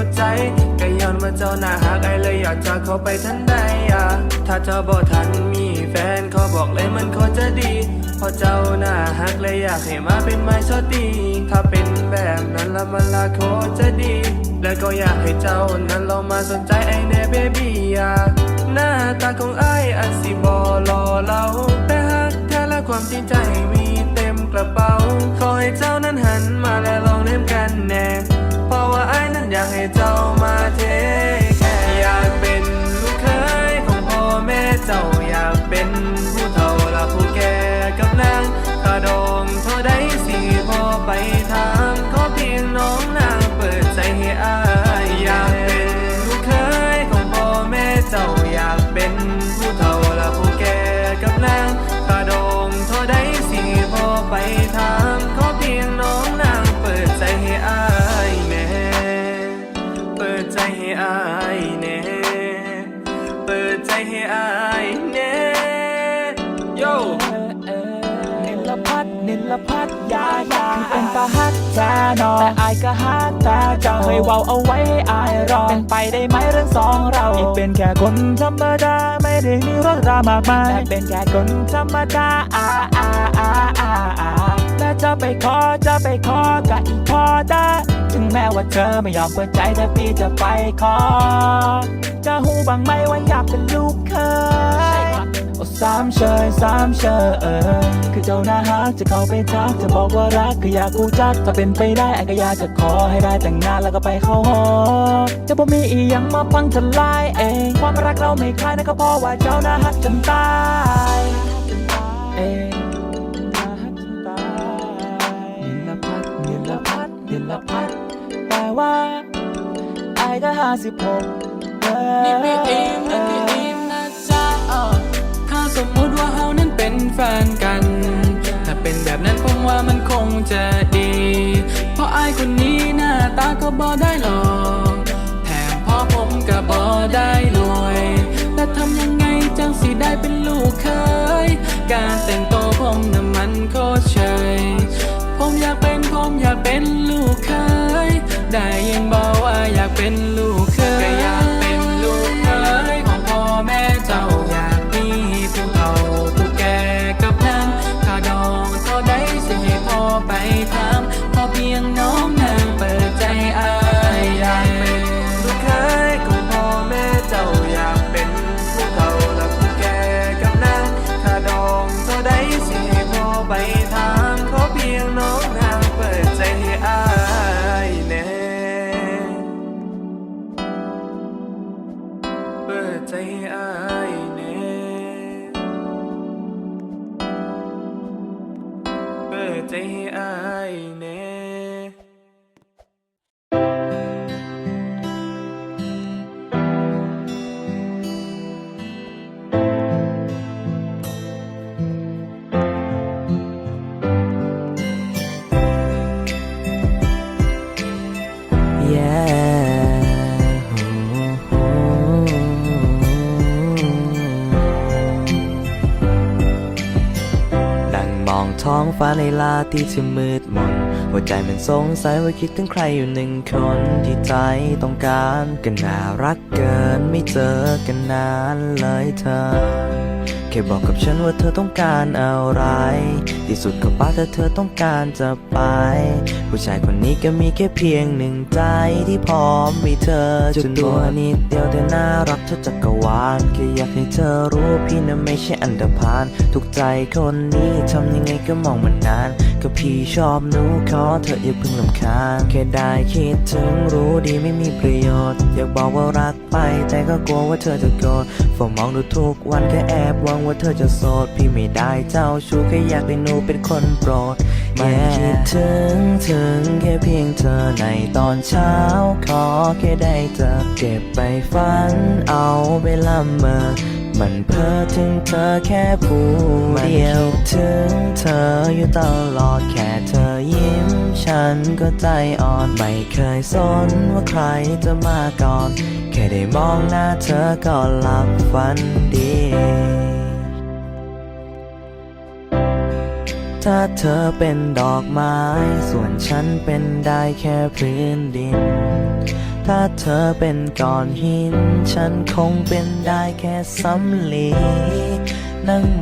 เข้าไปกดใจก็ย้อนว่าเจ้าหน้าหักไอเลยอยากจะเข้าไปทันใดอะถ้าเจ้าบ่ทันมีแฟนเขาบอกเลยมันควรจะดีเพราะเจ้าหน้าหักเลยอยากให้มาเป็นไม้ชอตีถ้าเป็นแบบนั้นล้วมันละโคจะดี แล้วก็อยากให้เจ้านั้นลองมาสนใจไอแน่เบบี้อยากหน้าตาของไออาจสิบอรอเราแต่หักแท้และความจริงใจมีเต็มกระเป๋าขอให้เจ้านั้นหันมาและ ไปทางขอเพียงน้องนางเปิดใจให้อายอยากเป็นลูกเคยของพ่อแม่เจ้าอยากเป็นผู้เฒ่าและผู้แก่กับนางตาดองเท่าใดสิพอไปทางขอเพียงน้องนางเปิดใจให้อายแน่เปิดใจให้อายแน่เปิดใจให้อาย เป็นตาฮักแท้นอนแต่อายก็ฮักแต่เจ้าเคยเว้าเอาไว้ให้อายรอเป็นไปได้ไหมเรื่องสองเราที่เป็นแค่คนธรรมดาไม่ได้มีเรื่องราวมากมายแต่เป็นแค่คนธรรมดาอาอาอาอาอาและจะไปขอจะไปขอกับอีกพอได้ถึงแม้ว่าเธอไม่ยอมเปิดใจแต่พี่จะไปขอจะหูบังไหมว่าอยากเป็นามเชยสามเชยเออคือเจ้าหน้าฮักจะเข้าไปทักจะบอกว่ารักคืออยากกูจัก ถ้าเป็นไปได้ไอ้ก็อยากจะขอให้ได้แต่งงานแล้วก็ไปเข้าหอจะบ่มีอีหยังมาพังทลายเองความรักเราไม่คลายนะก็เพราะว่าเจ้าหน้าฮักจนตายเองน่าฮักจนตายนิลพัดนิลพัดนิลพัดแปลว่าไอ้ก็ห้าสิบหกนี่พี่อิ จะดี เพราะอายคนนี้หน้าตาก็บ่ได้หรอกแถมพ่อผมก็บ่ได้รวยแล้วทำยังไงจังสิได้เป็นลูกเคย การแต่งตัวผมน่ะมันโคตรเชยผมอยากเป็นผมอยากเป็นลูกเคย ได้ยินบอกว่าอยากเป็นลูก ไปทางขาเพียงน้องนางเปิดใจให้อายแน่เปิดใจให้อายแน่เปิดใจให้อายแน่ องฟ้าในลาที่จะมืดมนหัวใจมันสงสัยว่าคิดถึงใครอยู่หนึ่งคนที่ใจต้องการก็น่ารักเกินไม่เจอกันนานเลยเธอ แค่บอกกับฉันว่าเธอต้องการอะไร ที่สุดก็ป้าถ้าเธอต้องการจะไป ผู้ชายคนนี้ก็มีแค่เพียงหนึ่งใจที่พร้อมมีเธอจนตัวนิดเดียวแต่น่ารักเท่าจักรวาลแค่อยากให้เธอรู้พี่น่ะไม่ใช่อันดพานทุกใจคนนี้ทำยังไงก็มองมันนานก็พี่ชอบหนูขอเธออย่าเพิ่งลำคาญแค่ได้คิดถึงรู้ดีไม่มีประโยชน์ อยากบอกว่ารักไปแต่ก็กลัวว่าเธอจะโกรธเฝ้ามองดูทุกวันแค่แอบหวังว่าเธอจะโสด พี่ไม่ได้เจ้าชู้แค่อยากให้หนูเป็นคนโปรดไม่คิดถึงถึงแค่เพียงเธอในตอนเช้า ขอแค่ได้เจอเก็บไปฝันเอาไปละเมอมันเพ้อถึงเธอแค่ผู้เดียวถึงเธออยู่ตลอดแค่เธอยิ้ม ฉันก็ใจอ่อนไม่เคยสนว่าใครจะมาก่อน แค่ได้มองหน้าเธอก็หลับฝันดี ถ้าเธอเป็นดอกไม้ ส่วนฉันเป็นได้แค่พื้นดิน ถ้าเธอเป็นก้อนหิน ฉันคงเป็นได้แค่สำลีนั่ง